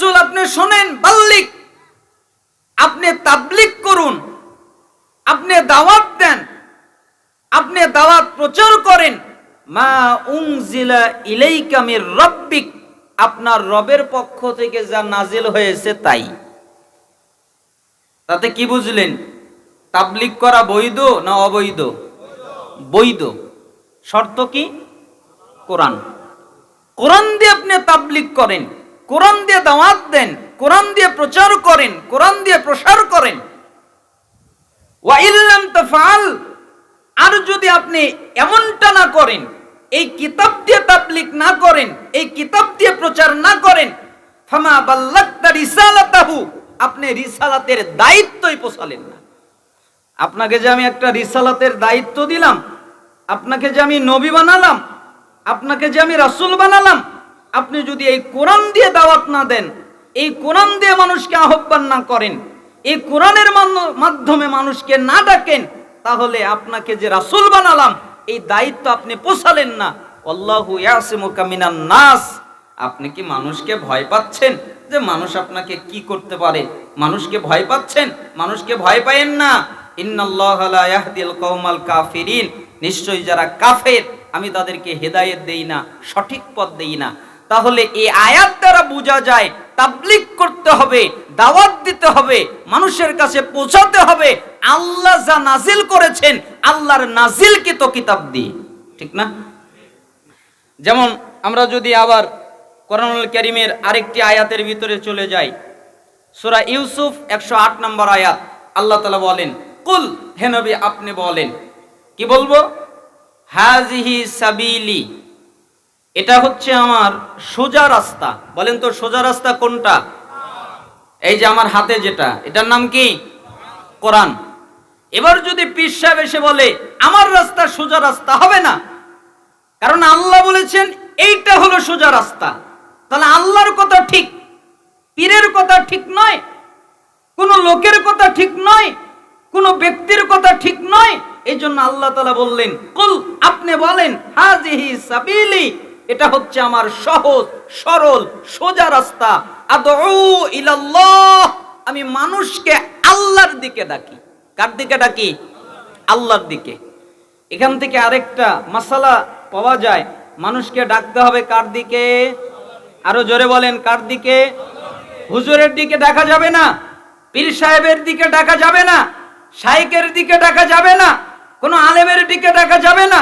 রাসূল আপনি শোনেন, বাল্লিক। আপনি তাবলিক করুন। আপনি দাওয়াত দেন। আপনি দাওয়াত প্রচার করেন। মা উংজিলা ইলাইকা মির রাব্বিক। আপনার রবের পক্ষ থেকে যা নাজিল হয়েছে তাই। তাতে কি বুঝলেন? তাবলিক করা বৈধ না অবৈধ? বৈধ। শর্ত কি? কোরআন। কোরআন দিয়ে আপনি তাবলিক করেন। কোরআন দিয়ে দাওয়াত দেন, কোরআন দিয়ে প্রচার করেন, কোরআন দিয়ে প্রসার করেন। ওয়া ইল্লাম তাফআল, আর যদি আপনি এমনটা না করেন, এই কিতাব দিয়ে তাবলিক না করেন, এই কিতাব দিয়ে প্রচার না করেন, ফামা বাল্লাগতা রিসালাতাহু, আপনি রিসালাতের দায়িত্বই পোষালেন না। আপনাকে যে আমি একটা রিসালাতের দায়িত্ব দিলাম, আপনাকে যে আমি নবী বানালাম, আপনাকে যে আমি রাসূল বানালাম আপনি যদি এই কোরআন দিয়ে দাওয়াত না দেন, এই কোরআন দিয়ে মানুষকে আহ্বান না করেন, এই কোরআনের মাধ্যমে মানুষকে না ডাকেন, তাহলে আপনাকে যে রাসূল বানালাম, এই দায়িত্ব আপনি পোষালেন না। আল্লাহু ইয়াসিমুকা মিনান নাস। আপনি কি মানুষকে ভয় পাচ্ছেন যে মানুষ আপনাকে কি করতে পারে? মানুষকে ভয় পাচ্ছেন? মানুষকে ভয় পায়েন না। ইন্নাল্লাহা লা ইয়াহদিল কওমাল কাফিরিন। নিশ্চয়ই যারা কাফের, আমি তাদেরকে হেদায়েত দেই না, সঠিক পথ দেই না। তাহলে এই আয়াত দ্বারা বোঝা যায় তাবলিক করতে হবে, দাওয়াত দিতে হবে, মানুষের কাছে পৌঁছাতে হবে, আল্লাহ যা নাজিল করেছেন, আল্লাহর নাজিলকৃত কিতাব দিয়ে। ঠিক না? যেমন আমরা যদি আবার কোরআনুল করিমের আরেকটি আয়াতের ভিতরে চলে যাই, সূরা ইউসুফ একশো আট নম্বর আয়াত, আল্লাহ তালা বলেন, কুল হেনবি আপনি বলেন। কি বলব? হাজিহি সাবিলি। এটা হচ্ছে আমার সোজা রাস্তা। বলেন তো, সোজা রাস্তা কোনটা? এই যে আমার হাতে যেটা, এটার নাম কি? কোরআন। এবার যদি পীর সাহেব এসে বলে, আমার রাস্তা সোজা রাস্তা হবে না? কারণ আল্লাহ বলেছেন, এইটা হলো সোজা রাস্তা। তাহলে আল্লাহর কথা ঠিক, পীরের কথা ঠিক নয়, কোন লোকের কথা ঠিক নয়, কোন ব্যক্তির কথা ঠিক নয়। এই জন্য আল্লাহ তালা বললেন, কুল, আপনি বলেন, হাজিহি সাবিলি এটা হচ্ছে আমার সহজ, সরল, সোজা রাস্তা। আমি মানুষকে আল্লাহর দিকে ডাকি। কার দিকে ডাকি? আল্লাহর দিকে। এখান থেকে আরেকটা মশালা পাওয়া যায়। মানুষকে ডাকতে হবে কার দিকে? আরও জোরে বলেন, কার দিকে? হুজুরের দিকে ডাকা যাবে না, পীর সাহেবের দিকে ডাকা যাবে না শাইকের দিকে ডাকা যাবে না, কোনো আলেমের দিকে ডাকা যাবে না,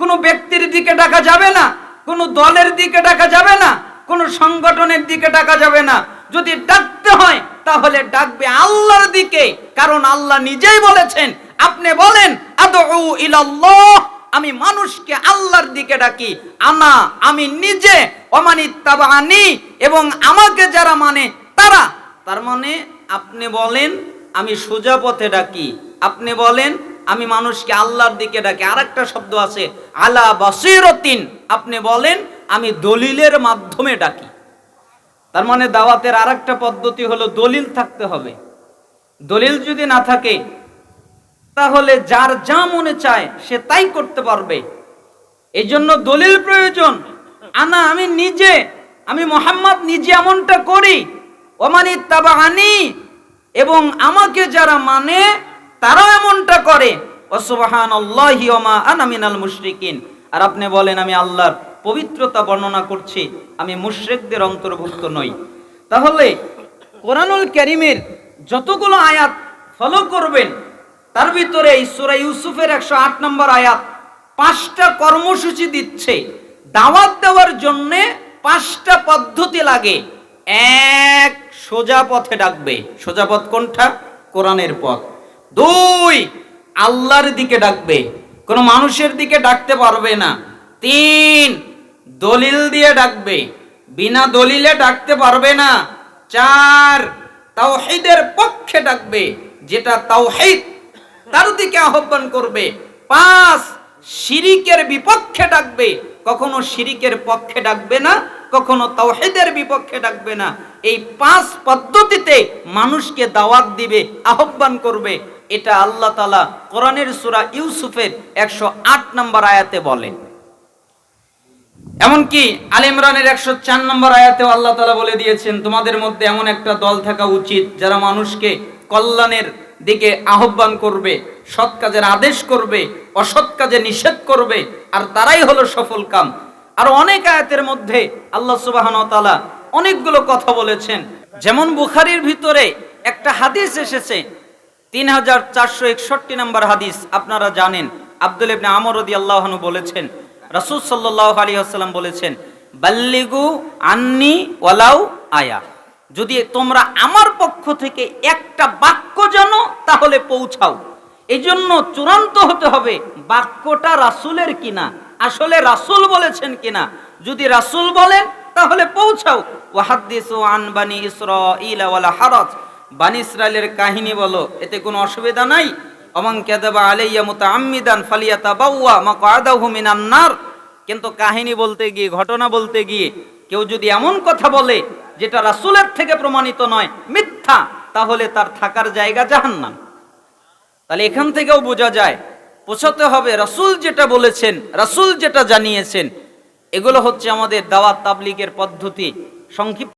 কোনো ব্যক্তির দিকে ডাকা যাবে না। কোনো দলের দিকে ডাকা যাবে না, কোনো সংগঠনের দিকে ডাকা যাবে না। যদি ডাকতে হয়, তাহলে ডাকবে আল্লাহর দিকে, কারণ আল্লাহ নিজেই বলেছেন, আপনি বলেন ইলাল্লাহ আমি মানুষকে আল্লাহর দিকে ডাকি। আনা, আমি নিজে অমানিত তাবানি এবং আমাকে যারা মানে তারা। তার মানে আপনি বলেন, আমি সোজা পথে ডাকি। আপনি বলেন আমি মানুষকে আল্লাহর দিকে ডাকি। আর একটা শব্দ আছে, আলা বাসিরতিন। আপনি বলেন, আমি দলিলের মাধ্যমে ডাকি। তার মানে দাওয়াতের আর একটা পদ্ধতি হলো দলিল থাকতে হবে। দলিল যদি না থাকে, তাহলে যার যা মনে চায়, সে তাই করতে পারবে। এই জন্য দলিল প্রয়োজন। আনা, আমি নিজে, আমি মোহাম্মদ নিজে এমনটা করি ওমানি তাবাহানি এবং আমাকে যারা মানে তারাও এমনটা করে। অসুবাহান আল্লাহি ওমা আনা মিনাল মুশরিকিন। আর আপনি বলেন, আমি আল্লাহর পবিত্রতা বর্ণনা করছি। আমি মুশরিকদের অন্তর্ভুক্ত নই। তাহলে কোরআনুল ক্যারিমের যতগুলো আয়াত ফলো করবেন, তার ভিতরে এই সূরা ইউসুফের একশো আট নম্বর আয়াত পাঁচটা কর্মসূচি দিচ্ছে। দাওয়াত দেওয়ার জন্য পাঁচটা পদ্ধতি লাগে। এক, সোজা পথে ডাকবে। সোজা পথ কোনটা? কোরআনের পথ। দুই, আল্লাহর দিকে ডাকবে। কোনো মানুষের দিকে ডাকতে পারবে না। তিন, দলিল দিয়ে ডাকবে। বিনা দলিলে ডাকতে পারবে না। চার, তাওহীদের পক্ষে ডাকবে, যেটা তাওহীদ তার দিকে আহ্বান করবে। পাঁচ, শিরিকের বিপক্ষে ডাকবে। কখনো শিরিকের পক্ষে ডাকবে না, কখনো তাওহীদের বিপক্ষে ডাকবে না। এই পাঁচ পদ্ধতিতে মানুষকে দাওয়াত দিবে, আহ্বান করবে। এটা আল্লাহ তালা কোরআনের সূরা ইউসুফের একশো আট নম্বর আয়াতে বলেন। এমনকি আল ইমরানের একশো চার নম্বর আয়াতেও আল্লাহ তালা বলে দিয়েছেন, তোমাদের মধ্যে এমন একটা দল থাকা উচিত যারা মানুষকে কল্যাণের দিকে আহ্বান করবে, সৎ কাজের আদেশ করবে, অসৎ কাজে নিষেধ করবে, আর তারাই হলো সফল কাম। আর অনেক আয়াতের মধ্যে আল্লাহ সুবাহ তাআলা অনেকগুলো কথা বলেছেন। যেমন বুখারির ভিতরে একটা হাদিস এসেছে তিন হাজার চারশো একষট্টি নম্বর হাদিস আপনারা জানেন। আব্দুল ইবনে আমর রদি আল্লাহনু বলেছেন, রাসূল সাল্লাল্লাহু আলাইহি ওয়াসাল্লাম বলেছেন, বাল্লিগু আন্নি ওয়ালাউ আয়া। যদি তোমরা আমার পক্ষ থেকে একটা বাক্য জানো, তাহলে পৌঁছাও। এই জন্য চূড়ান্ত হতে হবে, বাক্যটা রাসূলের কিনা, আসলে রাসূল বলেছেন কিনা। যদি রাসূল বলেন, তাহলে পৌঁছাও। ওয়াহাদ্দিসু আন বানি ইসরাঈল ওয়ালা হারাজ। বানি ইসরায়েলের কাহিনী বলো, এতে কোনো অসুবিধা নাই? অমান কাযাবা আলাইয়া মুতাআম্মিদান ফালিয়াতাবাওয়া মাকআদাহু মিনান নার। কিন্তু কাহিনী বলতে গিয়ে, ঘটনা বলতে গিয়ে কেউ যদি এমন কথা বলে, যেটা রাসূলের থেকে প্রমাণিত নয়, মিথ্যা, তাহলে তার থাকার জায়গা জাহান্নাম। তাহলে এখান থেকেও বোঝা যায় পৌঁছাতে হবে রাসূল যেটা বলেছেন, রাসূল যেটা জানিয়েছেন, এগুলো হচ্ছে আমাদের দাওয়াত তাবলিগের পদ্ধতি। সংক্ষিপ্ত